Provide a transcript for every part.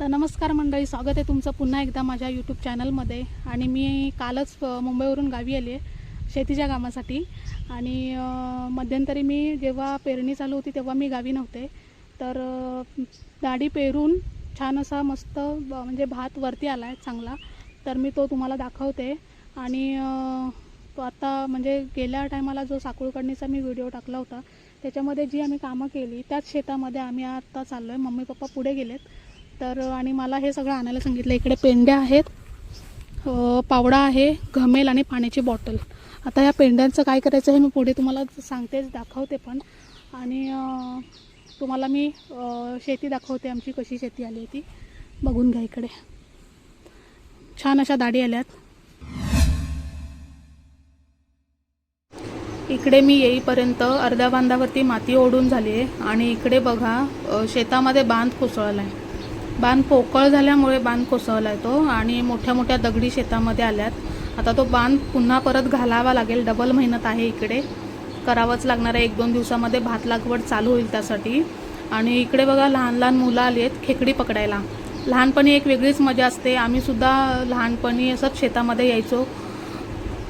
तर नमस्कार मंडळी स्वागत आहे तुमचं पुन्हा एकदा माझ्या यूट्यूब चॅनलमध्ये आणि मी कालच मुंबईवरून गावी आली आहे शेतीच्या कामासाठी. आणि मध्यंतरी मी जेव्हा पेरणी चालू होती तेव्हा मी गावी नव्हते. तर दाढी पेरून छान असा मस्त ब- म्हणजे भात वरती आला आहे चांगला. तर मी तो तुम्हाला दाखवते. आणि तो आता म्हणजे गेल्या टायमाला जो साकुळकडणीचा मी व्हिडिओ टाकला होता त्याच्यामध्ये जी आम्ही कामं केली त्याच शेतामध्ये आम्ही आता चाललो आहे मम्मी पप्पा पुढे गेलेत. तर आणि मला हे सगळं आणायला सांगितलं इकडे पेंड्या आहेत पावडा आहे घमेल आणि पाण्याची बॉटल. आता या पेंड्यांचं काय करायचं हे मी पुढे तुम्हाला सांगतेच दाखवते पण. आणि तुम्हाला मी शेती दाखवते आमची कशी शेती आली आहे ती. बघून घ्या इकडे. छान अशा दाढी आल्यात. इकडे मी येईपर्यंत अर्ध्या बांधावरती माती ओढून झाली आहे आणि इकडे बघा शेतामध्ये बांध कोसळला आहे बांध पोकळ झाल्यामुळे बांध कोसळला आहे तो आणि मोठ्या मोठ्या दगडी शेतामध्ये आल्यात. आता तो बांध पुन्हा परत घालावा लागेल. डबल मेहनत आहे इकडे. करावंच लागणार आहे. एक दोन दिवसामध्ये भात लागवड चालू होईल त्यासाठी. आणि इकडे बघा लहान लहान मुलं आली आहेत खेकडी पकडायला. लहानपणी एक वेगळीच मजा असते. आम्हीसुद्धा लहानपणी असंच शेतामध्ये यायचो.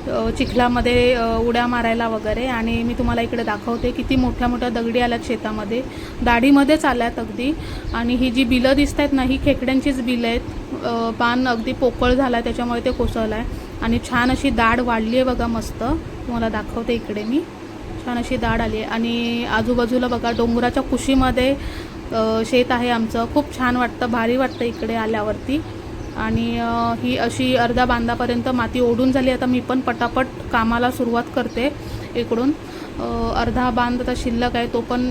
चिखलामध्ये उड्या मारायला वगैरे. आणि मी तुम्हाला इकडे दाखवते किती मोठ्या मोठ्या दगडी आल्यात शेतामध्ये. दाढीमध्येच आल्यात अगदी. आणि ही जी बिलं दिसत आहेत ना ही खेकड्यांचीच बिलं आहेत. पान अगदी पोकळ झाला आहे त्याच्यामुळे ते कोसळलं आहे आणि छान अशी दाढ वाढली आहे बघा मस्त. तुम्हाला दाखवते इकडे मी. छान अशी दाढ आली आहे. आणि आजूबाजूला बघा डोंगराच्या कुशीमध्ये शेत आहे आमचं. खूप छान वाटतं भारी वाटतं इकडे आल्यावरती. आणि ही अशी अर्धा बांधापर्यंत माती ओढून झाली. आता मी पण पटापट कामाला सुरुवात करते इकडून. अर्धा बांध आता शिल्लक आहे तो पण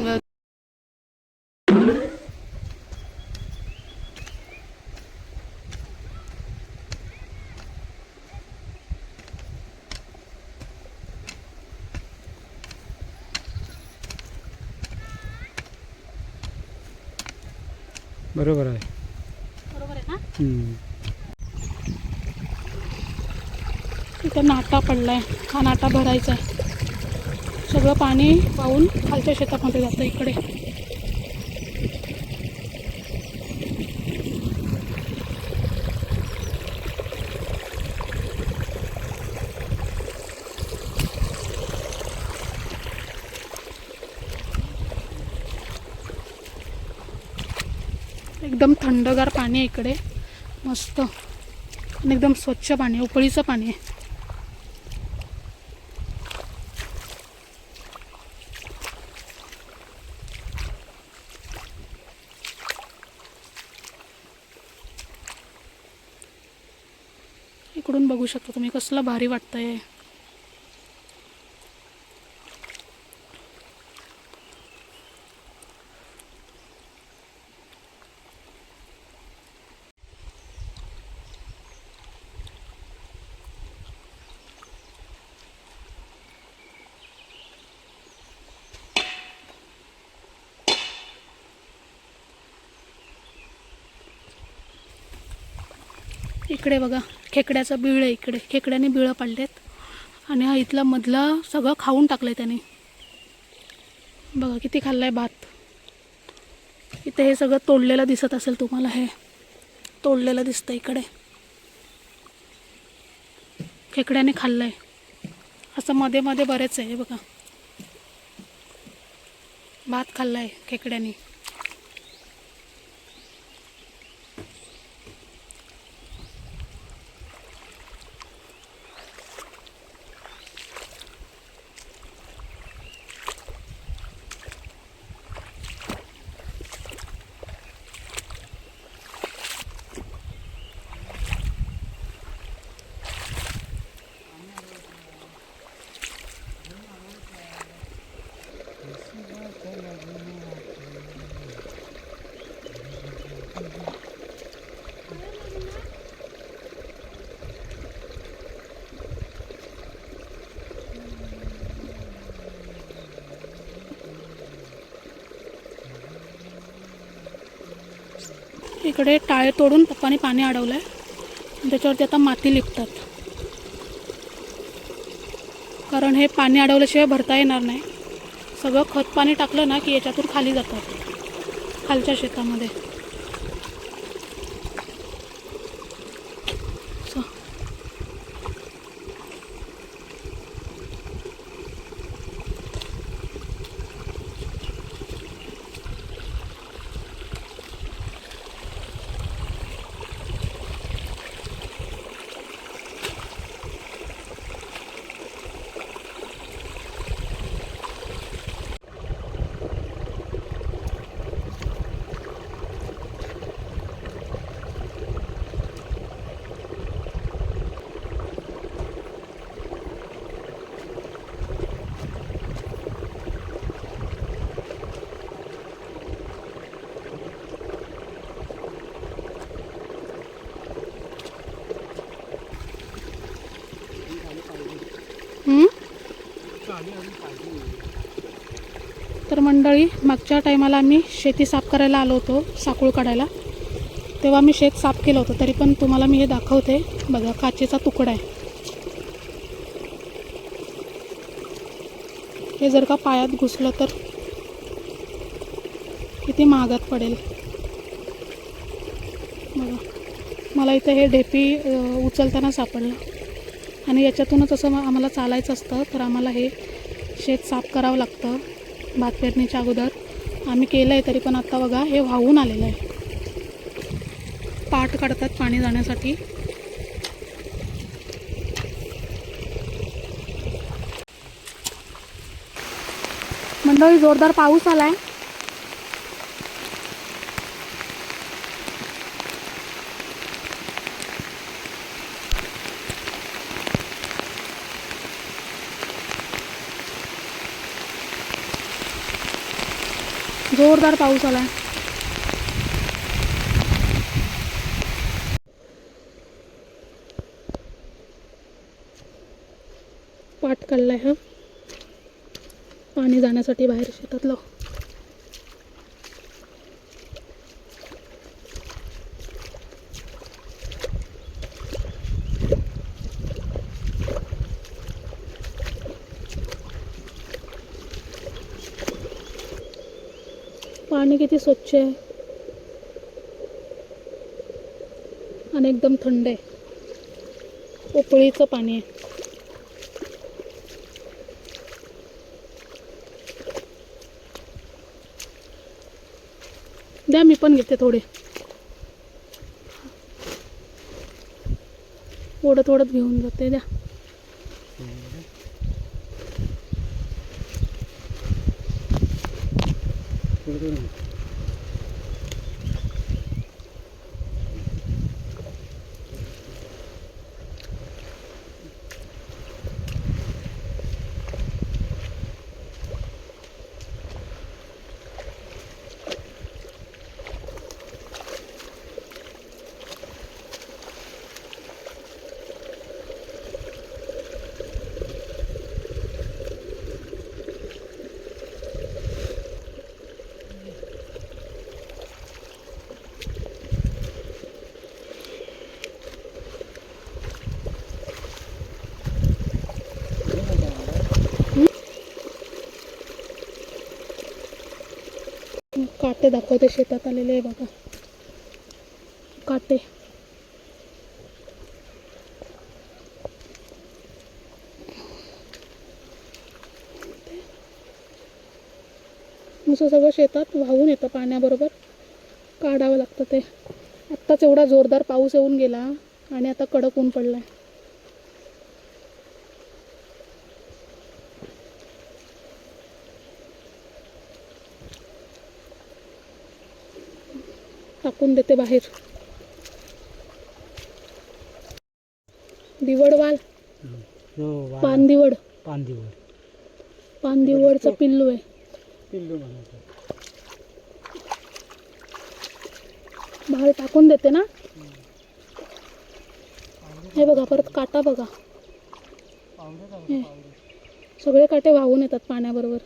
बरोबर आहे बरोबर आहे ना हम्म. पडला आहे पडलाय. हा नाटा भरायचा आहे. सगळं पाणी वाहून खालच्या शेतामध्ये जातं इकडे. एकदम थंडगार पाणी आहे इकडे. मस्त. आणि एकदम स्वच्छ पाणी आहे, उकळीचं पाणी आहे. इकडून बघू शकता तुम्ही कसलं भारी वाटतंय. इकडे बघा. खेकड्याचं बिळ आहे इकडे. खेकड्याने बिळं पाडलेत. आणि हा इथला मधला सगळं खाऊन टाकलं आहे त्याने. बघा किती खाल्लंय भात. इथे हे सगळं तोडलेलं दिसत असेल तुम्हाला हे. तोडलेलं दिसतं इकडे. खेकड्याने खाल्लं आहे असं मध्ये मध्ये बरेच आहे बघा. भात खाल्लाय खेकड्याने. इकडे टाळे तोडून पप्पाने पाणी अडवलं आहे त्याच्यावरती आता माती लिपतात. कारण हे पाणी अडवल्याशिवाय भरता येणार नाही. सगळं खत पाणी टाकलं ना की याच्यातून खाली जातात. खालच्या शेतामध्ये. तर मंडळी मागच्या टायमाला आम्ही शेती साफ करायला आलो होतो साकूळ काढायला. तेव्हा मी शेत साफ केलं होतं तरी पण तुम्हाला मी हे दाखवते. बघा काचेचा तुकडा आहे. हे जर का पायात घुसलं तर किती महागात पडेल. बघा मला इथं हे ढेपी उचलताना सापडलं. आणि याच्यातूनच असं मग आम्हाला चालायचं असतं तर आम्हाला हे शेत साफ करावं लागतं. भात पेरणीच्या अगोदर आम्ही केलं आहे तरी पण आत्ता बघा हे वाहून आलेलं आहे. पाट काढतात पाणी जाण्यासाठी. मंडळी जोरदार पाऊस आला आहे जोरदार पाऊस आलाय. पाट काढलाय हा. पाणी जाण्यासाठी बाहेर शेतातलं पाणी किती स्वच्छ आहे. आणि एकदम थंड आहे. पोपळीचं पाणी आहे. द्या मी पण घेते थोडे. ओढत ओढत घेऊन जाते द्या. काटे दाखवते शेतात आलेले आहे बघा. काटे. असं सगळं शेतात वाहून येतं पाण्याबरोबर. काढावं लागतं ते. आत्ताच एवढा जोरदार पाऊस येऊन गेला आणि आता कडक ऊन पडलाय. टाकून देते बाहेर. दिवडवाल पानदिवड. पांदीवर पानदिवडचं पिल्लू आहे. पिल्लू बाहेर टाकून देते ना? हे बघा परत काटा बघा. हे. सगळे काटे वाहून येतात पाण्याबरोबर.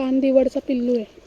पानदिवडचा पिल्लू आहे.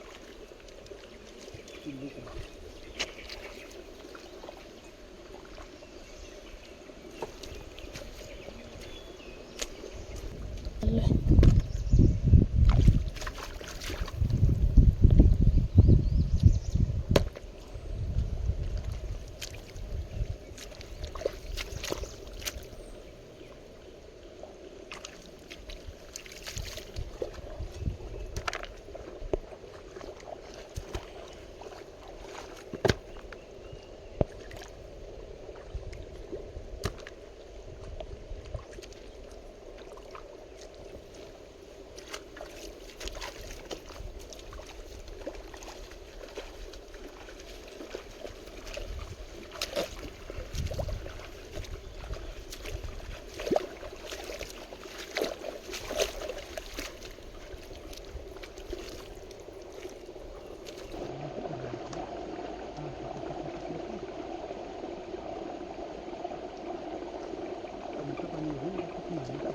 の方に連絡来ないんだ。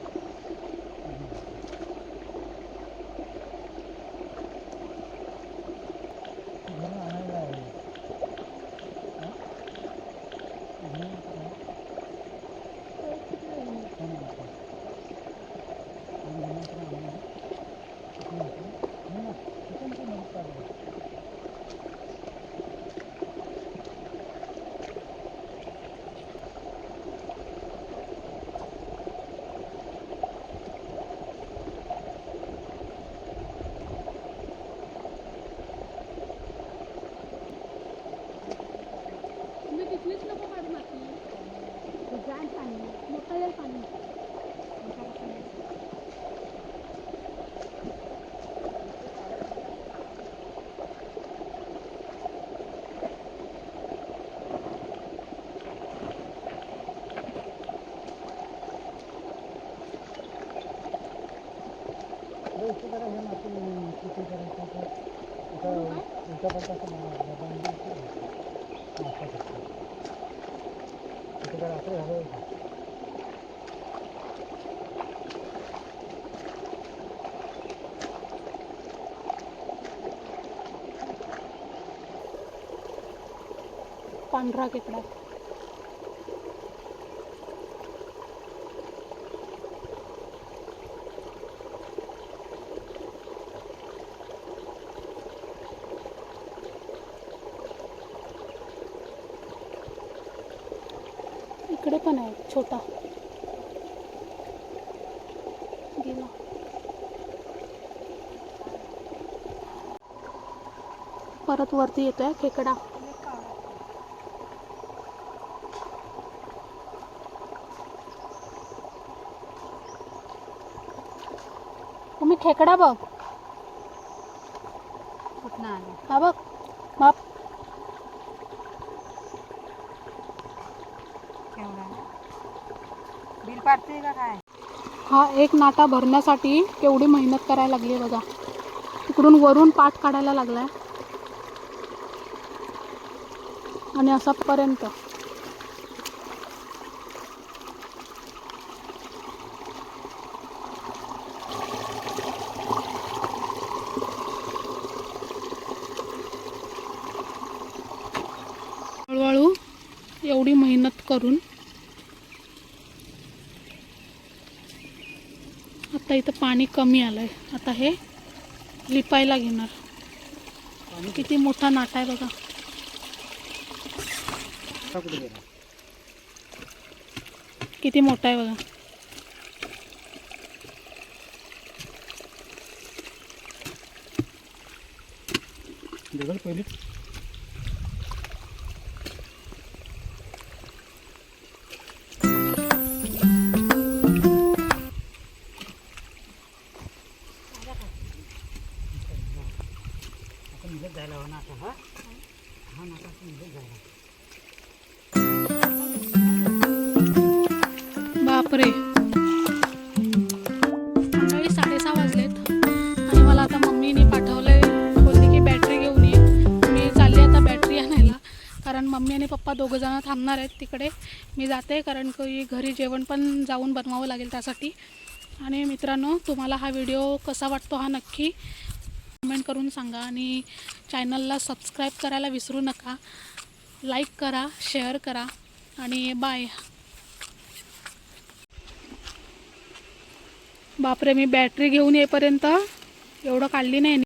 इथे जरा हे माती किती करायचं आता आता उलटा पलटा असं मा- बांधून ठेवायचं. मापासाठी. इथे जरा रात्री घालवायचं. पांढरा खेकडा इकडे पण आहे छोटा. गेला. परत वरती येतोय खेकडा. तुम्ही खेकडा बघ. आलं? हा बघ बाप केवढा बिल पाडते का काय हा एक नाटा भरण्यासाठी केवढी मेहनत करायला लागली आहे बघा. तिकडून वरून पाठ काढायला लागला आहे आणि असापर्यंत हळूहळू एवढी मेहनत करून आता इथं पाणी कमी आलंय. आता हे लिपायला घेणार. किती मोठा नाटा आहे बघा. किती मोठा आहे बघा. पहिली आता निघत जायला हवा ना हा हा नाका असं जायला बापरे. मंडळी साडेसहा वाजलेत आणि मला आता मम्मीने पाठवलंय बोलली की बॅटरी घेऊन ये. मी चालली आता बॅटरी आणायला. कारण मम्मी आणि पप्पा दोघं जण थांबणार आहेत तिकडे. मी जाते कारण की घरी जेवण पण जाऊन बनवावं लागेल त्यासाठी. आणि मित्रांनो तुम्हाला हा व्हिडिओ कसा वाटतो हा नक्की कमेंट करून सांगा आणि चॅनलला सबस्क्राईब करायला विसरू नका. लाईक करा शेअर करा आणि बाय. बापरे मी बॅटरी घेऊन येईपर्यंत एवढं काढली नाही.